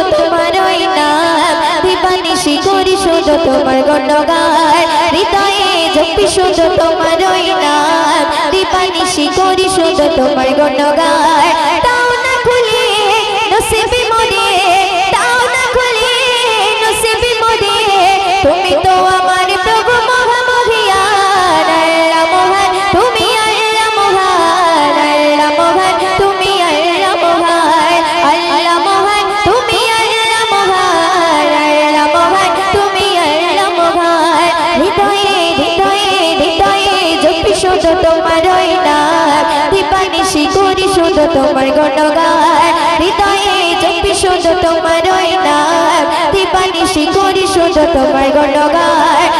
শুধু তোমার ওই শুধু তোমার গণগান হৃদয়ে জপি শুধু তোমার ওই নাম। শুধু তোমার শুধু তোমার ওই নাম দীপানিশি করি শুধু তোমার গণগান। হৃদয়ে জপি শুধু তোমার ওই নাম শুধু তোমার গণগান।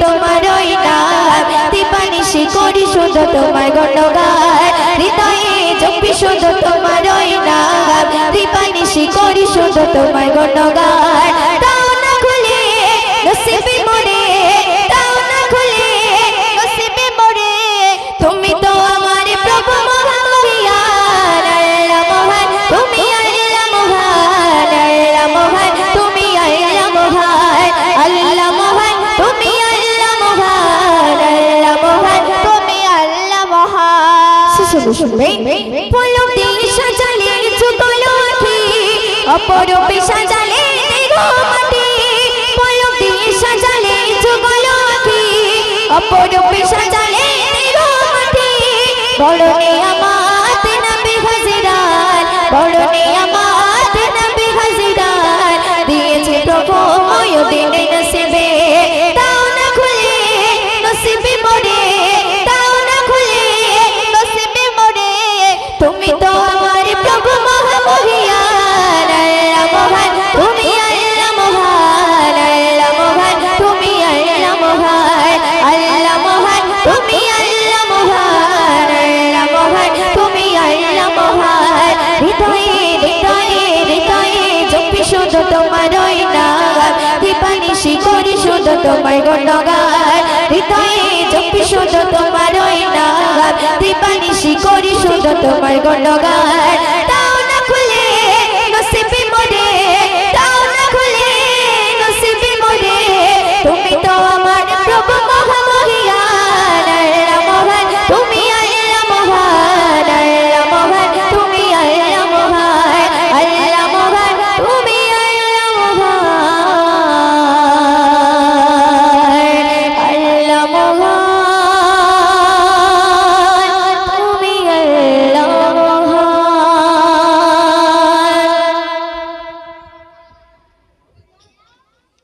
তোমার নাম। দীপানিশি করি শুধু তোমার গণগান। হৃদয়ে জপি শুধু তোমার নাম। দীপানিশি করি শুধু তোমার গণগান। মহান শুনুন শুনবে সাজালে চুকলো আখি অপরূপে সাজালে মাটি পলক সাজালে চুকলো আখি অপরূপে সাজালে মাটি বড়নে আমাত নবী হাজিরান বড়নে আমাত নবী হাজিরান দিয়েছে প্রভু ময়দিন দীপানিশি করি শুধু তোমার গণগার হৃদয়ে জপি শুধু তোমার ওই নাম দীপানিশি করি শুধু তোমার গণগান।